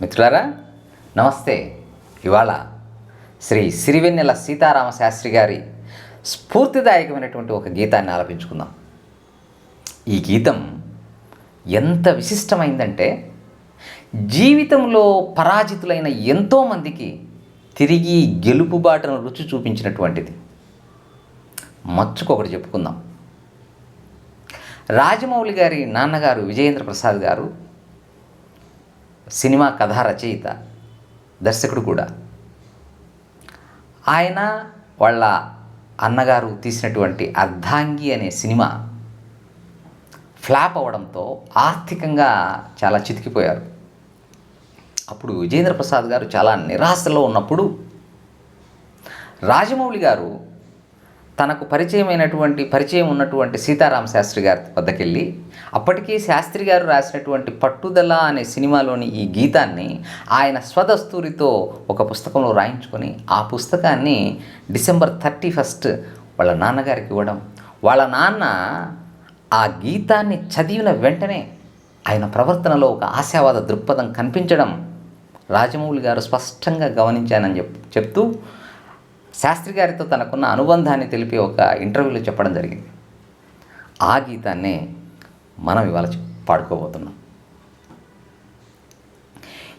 మిత్రులారా నమస్తే. ఇవాళ శ్రీ సిరివెన్నెల సీతారామ శాస్త్రి గారి స్ఫూర్తిదాయకమైనటువంటి ఒక గీతాన్ని ఆలపించుకుందాం. ఈ గీతం ఎంత విశిష్టమైందంటే జీవితంలో పరాజితులైన ఎంతోమందికి తిరిగి గెలుపు బాటను రుచి చూపించినటువంటిది. మచ్చుకొకటి చెప్పుకుందాం. రాజమౌళి గారి నాన్నగారు విజయేంద్ర ప్రసాద్ గారు సినిమా కథా రచయిత దర్శకుడు కూడా. ఆయన వాళ్ళ అన్నగారు తీసినటువంటి అర్ధాంగి అనే సినిమా ఫ్లాప్ అవ్వడంతో ఆర్థికంగా చాలా చితికిపోయారు. అప్పుడు విజేంద్ర ప్రసాద్ గారు చాలా నిరాశలో ఉన్నప్పుడు రాజమౌళి గారు తనకు పరిచయమైనటువంటి పరిచయం ఉన్నటువంటి సీతారామ శాస్త్రి గారి వద్దకెళ్ళి అప్పటికీ శాస్త్రి గారు రాసినటువంటి పట్టుదల అనే సినిమాలోని ఈ గీతాన్ని ఆయన స్వదస్తూరితో ఒక పుస్తకంలో రాయించుకొని ఆ పుస్తకాన్ని డిసెంబర్ థర్టీ ఫస్ట్ వాళ్ళ నాన్నగారికి ఇవ్వడం. వాళ్ళ నాన్న ఆ గీతాన్ని చదివిన వెంటనే ఆయన ప్రవర్తనలో ఒక ఆశావాద దృక్పథం కనిపించడం రాజమౌళి గారు స్పష్టంగా గమనించానని చెప్ చెప్తూ శాస్త్రి గారితో తనకున్న అనుబంధాన్ని తెలిపి ఒక ఇంటర్వ్యూలో చెప్పడం జరిగింది. ఆ గీతాన్నే మనం ఇవాళ పాడుకోబోతున్నాం.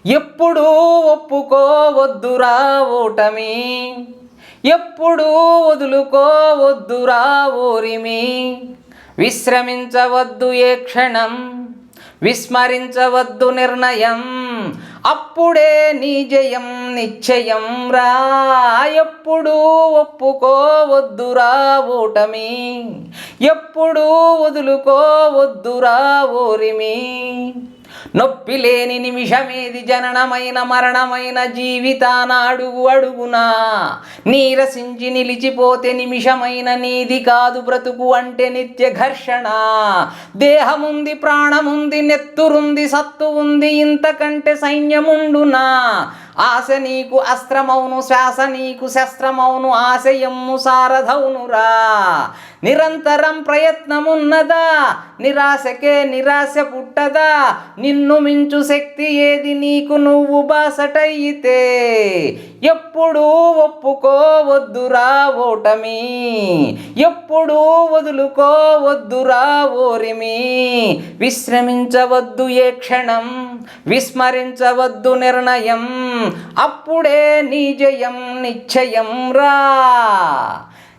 ఎప్పుడూ ఒప్పుకోవద్దురా ఓటమి ఎప్పుడు వదులుకోవద్దురా ఓరిమి. విశ్రమించవద్దు ఏ క్షణం విస్మరించవద్దు నిర్ణయం. అప్పుడే నీ జయం నిశ్చయం రా. ఎప్పుడు ఒప్పుకోవద్దురా ఓటమి. ఎప్పుడు వదులుకోవద్దురా ఓరిమి. నొప్పి లేని నిమిషమేది జననమైన మరణమైన జీవితాన అడుగు అడుగునా? నీరసించి నిలిచిపోతే నిమిషమైన నీది కాదు బ్రతుకు అంటే నిత్య ఘర్షణ. దేహముంది ప్రాణముంది నెత్తురుంది సత్తు ఉంది ఇంతకంటే సైన్యముండునా? ఆశ నీకు అస్త్రమౌను శ్వాస నీకు శస్త్రమౌను ఆశయమ్ము సారథౌనురా. నిరంతరం ప్రయత్నమున్నదా? నిరాశకే నిరాశ పుట్టదా? నిన్ను మించు శక్తి ఏది నీకు? నువ్వు బాసటయితే ఎప్పుడూ ఒప్పుకోవద్దురా ఓటమి. ఎప్పుడూ వదులుకోవద్దురా ఓరిమి. విశ్రమించవద్దు ఏ క్షణం విస్మరించవద్దు నిర్ణయం. అప్పుడే నీ జయం నిశ్చయం రా.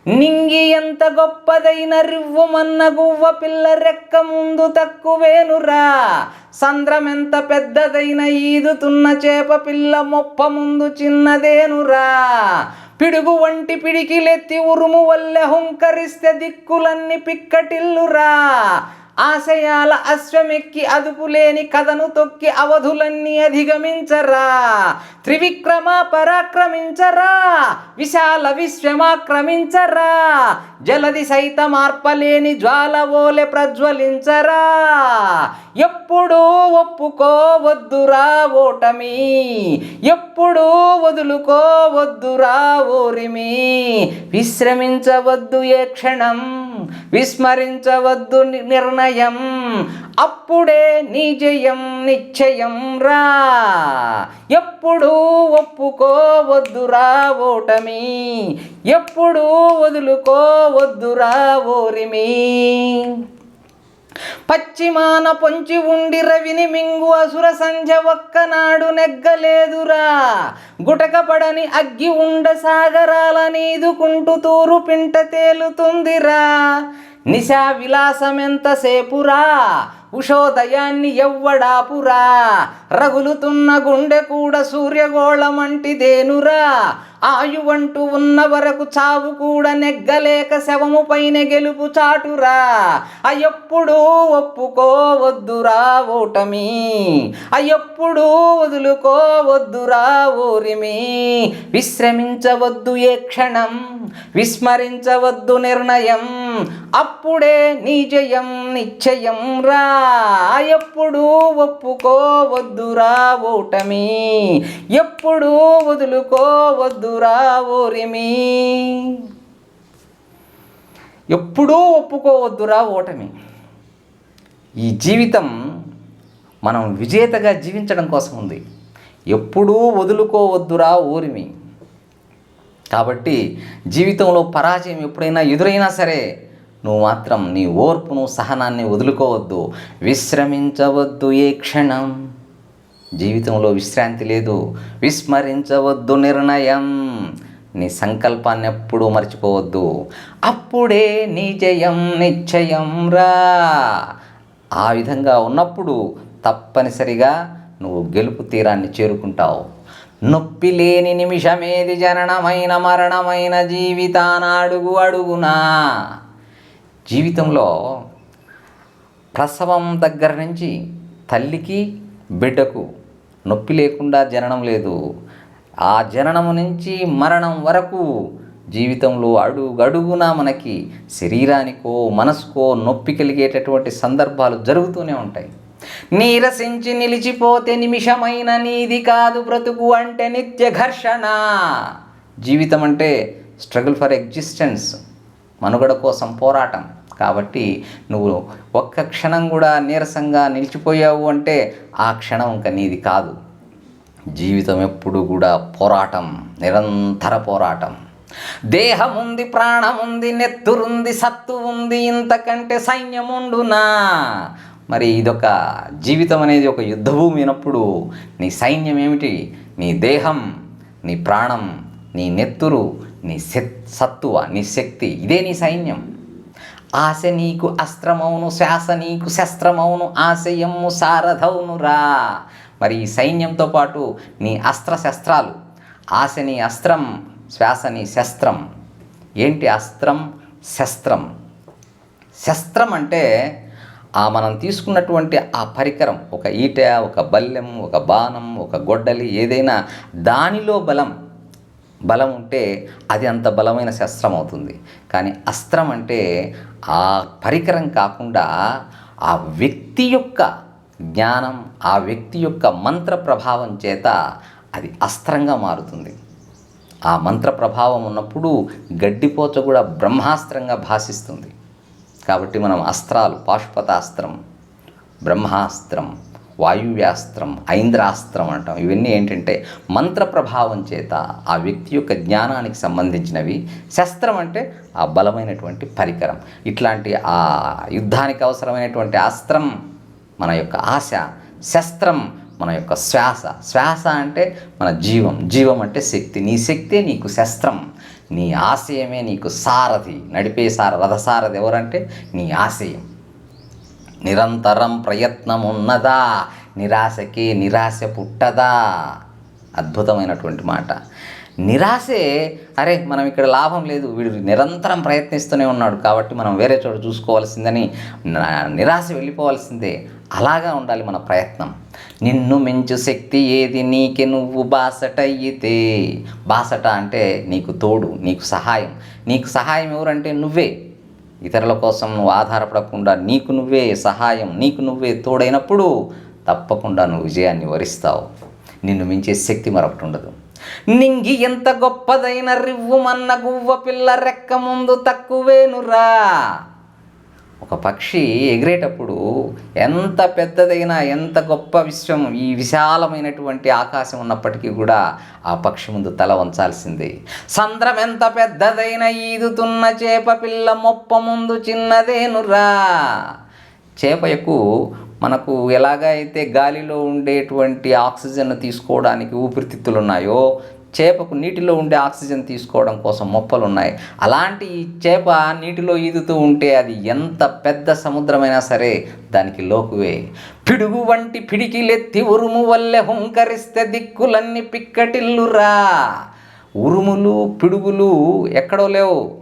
నింగి ఎంత గొప్పదైన రివ్వుమన్న గువ్వ పిల్ల రెక్క ముందు తక్కువేనురా. సంద్రం ఎంత పెద్దదైన ఈదుతున్న చేప పిల్ల మొప్ప ముందు చిన్నదేనురా. పిడుగు వంటి పిడికిలెత్తి ఉరుము వల్లె హుంకరిస్తే దిక్కులన్నీ పిక్కటిల్లురా. ఆశయాల అశ్వమెక్కి అదుపులేని కథను తొక్కి అవధులన్నీ అధిగమించరా. త్రివిక్రమ పరాక్రమించరా. విశాల విశ్వమాక్రమించరా. జలది సైతం ఆర్పలేని జ్వాల ఓలె ప్రజ్వలించరా. ఎప్పుడూ ఒప్పుకోవద్దురా ఓటమి. ఎప్పుడూ వదులుకోవద్దురా ఓరిమి. విశ్రమించవద్దు ఏ క్షణం. విస్మరించవద్దు నిర్ణయం. అప్పుడే నీ జయం నిశ్చయం రా. ఎప్పుడూ ఒప్పుకోవద్దురా ఓటమి. ఎప్పుడూ వదులుకోవద్దురా ఓరిమి. పశ్చిమాన పొంచి ఉండి రవిని మింగు అసుర సంధ్య ఒక్కనాడు నెగ్గలేదురా. గుటకపడని అగ్గి ఉండ సాగరాల నీదుకుంటూ తూరు పింట తేలుతుందిరా. నిశా విలాసమెంతసేపురా ఉషోదయాన్ని ఎవ్వడాపురా. రగులుతున్న గుండె కూడా సూర్యగోళమంటిదేనురా. ఆయువంటూ ఉన్న వరకు చావు కూడా నెగ్గలేక శవము పైన గెలుపు చాటురా. అయ్యప్పుడు ఒప్పుకోవద్దురా ఓటమి. అయ్యప్పుడు వదులుకోవద్దురా ఓరిమి. విశ్రమించవద్దు ఏ క్షణం విస్మరించవద్దు నిర్ణయం. అప్పుడే నీ జయం నిశ్చయం రా. ఎప్పుడు ఒప్పుకోవద్దురా ఓటమి. ఎప్పుడు వదులుకోవద్దురా ఓరిమి ఎప్పుడూ ఒప్పుకోవద్దురా ఓటమి. ఈ జీవితం మనం విజేతగా జీవించడం కోసం ఉంది. ఎప్పుడూ వదులుకోవద్దురా ఊరిమి. కాబట్టి జీవితంలో పరాజయం ఎప్పుడైనా ఎదురైనా సరే నువ్వు మాత్రం నీ ఓర్పును సహనాన్ని వదులుకోవద్దు. విశ్రమించవద్దు ఏ క్షణం. జీవితంలో విశ్రాంతి లేదు. విస్మరించవద్దు నిర్ణయం. నీ సంకల్పాన్ని ఎప్పుడూ మర్చిపోవద్దు. అప్పుడే నీ జయం నిశ్చయం రా. ఆ విధంగా ఉన్నప్పుడు తప్పనిసరిగా నువ్వు గెలుపు తీరాన్ని చేరుకుంటావు. నొప్పి లేని నిమిషమేది జననమైన మరణమైన జీవితాన అడుగు అడుగునా. జీవితంలో ప్రసవం దగ్గర నుంచి తల్లికి బిడ్డకు నొప్పి లేకుండా జననం లేదు. ఆ జననం నుంచి మరణం వరకు జీవితంలో అడుగడుగునా మనకి శరీరానికో మనసుకో నొప్పి కలిగేటటువంటి సందర్భాలు జరుగుతూనే ఉంటాయి. నీరసించి నిలిచిపోతే నిమిషమైన నీది కాదు బ్రతుకు అంటే నిత్య ఘర్షణ జీవితం అంటే స్ట్రగుల్ ఫర్ ఎగ్జిస్టెన్స్. మనుగడ కోసం పోరాటం. కాబట్టి నువ్వు ఒక్క క్షణం కూడా నీరసంగా నిలిచిపోయావు అంటే ఆ క్షణం ఇంకా నీది కాదు. జీవితం ఎప్పుడు కూడా పోరాటం నిరంతర పోరాటం. దేహం ఉంది ప్రాణం ఉంది నెత్తురుంది సత్తు ఉంది ఇంతకంటే సైన్యముండునా? మరి ఇదొక జీవితం అనేది ఒక యుద్ధభూమి అయినప్పుడు నీ సైన్యం ఏమిటి? నీ దేహం నీ ప్రాణం నీ నెత్తురు నీ సెత్ సత్తువ నీ శక్తి ఇదే నీ సైన్యం. ఆశ నీకు అస్త్రమౌను శ్వాస నీకు శస్త్రమౌను ఆశయము సారథౌను రా. మరి ఈ సైన్యంతో పాటు నీ అస్త్ర శస్త్రాలు. ఆశ నీ అస్త్రం శ్వాస నీ శస్త్రం. ఏంటి అస్త్రం? శస్త్రం. శస్త్రం అంటే ఆ మనం తీసుకున్నటువంటి ఆ పరికరం ఒక ఈట ఒక బల్లెం ఒక బాణం ఒక గొడ్డలి ఏదైనా దానిలో బలం. బలం ఉంటే అది అంత బలమైన శస్త్రం అవుతుంది. కానీ అస్త్రం అంటే ఆ పరికరం కాకుండా ఆ వ్యక్తి యొక్క జ్ఞానం ఆ వ్యక్తి యొక్క మంత్ర ప్రభావం చేత అది అస్త్రంగా మారుతుంది. ఆ మంత్ర ప్రభావం ఉన్నప్పుడు గడ్డిపోచ కూడా బ్రహ్మాస్త్రంగా భాషిస్తుంది కాబట్టి మనం అస్త్రాలు పాశుపతాస్త్రం బ్రహ్మాస్త్రం వాయువ్యాస్త్రం ఐంద్రాస్త్రం అంటాం. ఇవన్నీ ఏంటంటే మంత్ర ప్రభావం చేత ఆ వ్యక్తి యొక్క జ్ఞానానికి సంబంధించినవి. శస్త్రం అంటే ఆ బలమైనటువంటి పరికరం. ఇట్లాంటి ఆ యుద్ధానికి అవసరమైనటువంటి అస్త్రం మన యొక్క ఆశ. శస్త్రం మన యొక్క శ్వాస. శ్వాస అంటే మన జీవం. జీవం అంటే శక్తి. నీ శక్తే నీకు శస్త్రం. నీ ఆశయమే నీకు సారథి. నడిపే సార రథసారథి ఎవరంటే నీ ఆశయం. నిరంతరం ప్రయత్నం ఉన్నదా నిరాశకి నిరాశ పుట్టదా? అద్భుతమైనటువంటి మాట. నిరాశే అరే మనం ఇక్కడ లాభం లేదు. వీడు నిరంతరం ప్రయత్నిస్తూనే ఉన్నాడు కాబట్టి మనం వేరే చోట చూసుకోవాల్సిందని నిరాశ వెళ్ళిపోవాల్సిందే. అలాగా ఉండాలి మన ప్రయత్నం. నిన్ను మించు శక్తి ఏది? నీకే నువ్వు బాసట అయ్యితే బాసట అంటే నీకు తోడు నీకు సహాయం. నీకు సహాయం ఎవరంటే నువ్వే. ఇతరుల కోసం నువ్వు ఆధారపడకుండా నీకు నువ్వే సహాయం నీకు నువ్వే తోడైనప్పుడు తప్పకుండా నువ్వు విజయాన్ని వరిస్తావు. నిన్ను మించే శక్తి మరొకటి ఉండదు. నింగి ఎంత గొప్పదైన రివ్వుమన్న గువ్వ పిల్ల రెక్క ముందు తక్కువేనురా. ఒక పక్షి ఎగిరేటప్పుడు ఎంత పెద్దదైనా ఎంత గొప్ప విశ్వం ఈ విశాలమైనటువంటి ఆకాశం ఉన్నప్పటికీ కూడా ఆ పక్షి ముందు తల వంచాల్సిందే. సంద్రం ఎంత పెద్దదైన ఈదుతున్న చేప పిల్ల మొప్ప ముందు చిన్నదేనురా చేపయకు మనకు ఎలాగైతే గాలిలో ఉండేటువంటి ఆక్సిజన్ తీసుకోవడానికి ఊపిరితిత్తులు ఉన్నాయో చేపకు నీటిలో ఉండే ఆక్సిజన్ తీసుకోవడం కోసం మొప్పలు ఉన్నాయి అలాంటి ఈ చేప నీటిలో ఈదుతూ ఉంటే అది ఎంత పెద్ద సముద్రమైనా సరే దానికి లోకువే. పిడుగు వంటి పిడికిలెత్తి ఉరుము వల్లే హుంకరిస్తే దిక్కులన్నీ పిక్కటిల్లురా. ఉరుములు పిడుగులు ఎక్కడో లేవు.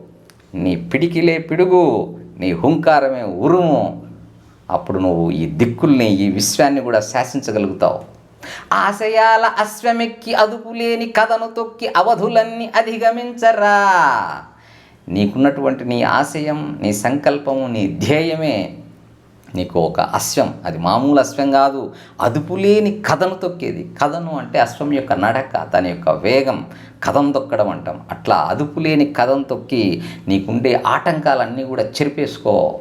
నీ పిడికిలే పిడుగు నీ హుంకారమే ఉరుము. అప్పుడు నువ్వు ఈ దిక్కుల్ని ఈ విశ్వాన్ని కూడా శాసించగలుగుతావు. ఆశయాల అశ్వమెక్కి అదుపులేని కథను తొక్కి అవధులన్నీ అధిగమించరా. నీకున్నటువంటి నీ ఆశయం నీ సంకల్పము నీ ధ్యేయమే. నీకు ఒక అశ్వం అది మామూలు అశ్వం కాదు. అదుపులేని కథను తొక్కేది. కథను అంటే అశ్వం యొక్క నడక దాని యొక్క వేగం. కథం తొక్కడం అంటాం. అట్లా అదుపులేని కథం తొక్కి నీకుండే ఆటంకాలన్నీ కూడా చెరిపేసుకో.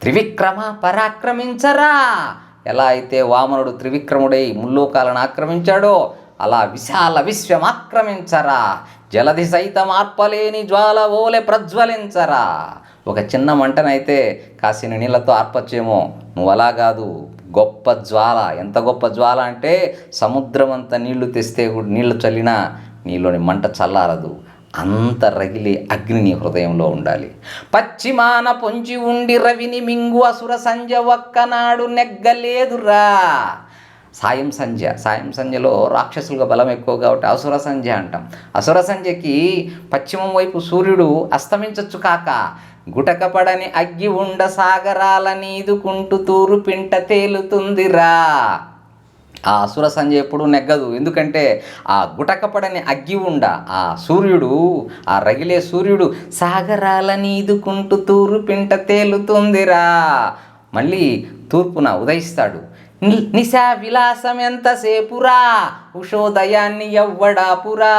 త్రివిక్రమ పరాక్రమించరా. ఎలా అయితే వామనుడు త్రివిక్రముడై ముల్లోకాలను ఆక్రమించాడో అలా విశాల విశ్వం ఆక్రమించరా. జలధి సైతం ఆర్పలేని జ్వాల ఓలె ప్రజ్వలించరా. ఒక చిన్న మంటనైతే కాసిన నీళ్ళతో ఆర్పచ్చేమో. నువ్వు అలా కాదు. గొప్ప జ్వాల. ఎంత గొప్ప జ్వాల అంటే సముద్రం అంత నీళ్ళు తెస్తే కూడా నీళ్ళు చల్లినా నీలోని మంట చల్లారదు. అంత రగిలి అగ్ని నీ హృదయంలో ఉండాలి. పశ్చిమాన పొంచి ఉండి రవిని మింగు అసుర సంజ ఒక్కనాడు నెగ్గలేదురా. సాయం సంధ్య సాయం సంధ్యలో రాక్షసులుగా బలం ఎక్కువ కాబట్టి అసుర సంధ్య అంటాం. అసుర సంధ్యకి పశ్చిమం వైపు సూర్యుడు అస్తమించచ్చు కాక గుటకపడని అగ్గి ఉండ సాగరాల నీదుకుంటూ తూరు పింట తేలుతుందిరా. ఆ అసుర సంజయ్ ఎప్పుడు నెగ్గదు. ఎందుకంటే ఆ గుటకపడని అగ్గి ఉండ ఆ సూర్యుడు ఆ రగిలే సూర్యుడు సాగరాల ఇదుకుంటూ తూరు పింట తేలుతుందిరా. మళ్ళీ తూర్పున ఉదయిస్తాడు. నిశా విలాసం ఎంతసేపురా? ఉషోదయాన్ని ఎవ్వడాపురా?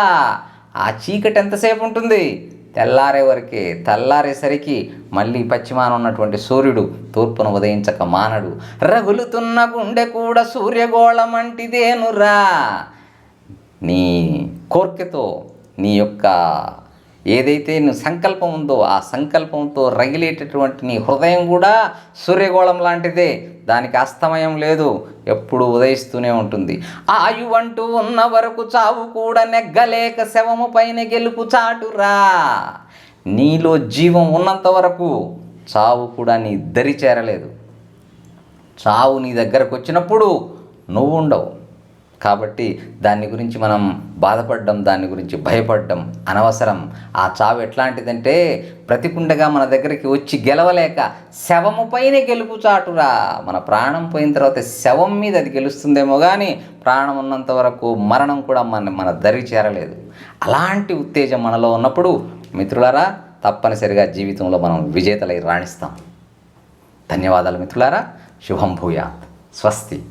ఆ చీకటి ఎంతసేపు ఉంటుంది? తెల్లారే వరకే తెల్లారేసరికి మళ్ళీ పశ్చిమాన ఉన్నటువంటి సూర్యుడు తూర్పున ఉదయించక మానడు. రగులుతున్న గుండె కూడా సూర్యగోళమంటిదేనురా నీ కోర్కెతో నీ యొక్క ఏదైతే నువ్వు సంకల్పం ఉందో ఆ సంకల్పంతో రగిలేటటువంటి నీ హృదయం కూడా సూర్యగోళం లాంటిదే. దానికి అస్తమయం లేదు ఎప్పుడు ఉదయిస్తూనే ఉంటుంది. ఆయువంటూ ఉన్న వరకు చావు కూడా నెగ్గలేక శవము పైన గెలుపు చాటురా. నీలో జీవం ఉన్నంత వరకు చావు కూడా నీ దరి చేరలేదు. చావు నీ దగ్గరకు వచ్చినప్పుడు నువ్వు ఉండవు. కాబట్టి దాని గురించి మనం బాధపడడం దాని గురించి భయపడడం అనవసరం. ఆ చావు ఎట్లాంటిదంటే ప్రతికుండగా మన దగ్గరికి వచ్చి గెలవలేక శవము పైన గెలుపు చాటురా. మన ప్రాణం పోయిన తర్వాత శవం మీద అది గెలుస్తుందేమో కానీ ప్రాణం ఉన్నంత వరకు మరణం కూడా మన మన దరి చేరలేదు. అలాంటి ఉత్తేజం మనలో ఉన్నప్పుడు మిత్రులారా తప్పనిసరిగా జీవితంలో మనం విజేతలై రాణిస్తాం. ధన్యవాదాలు మిత్రులారా. శుభం భూయాత్. స్వస్తి.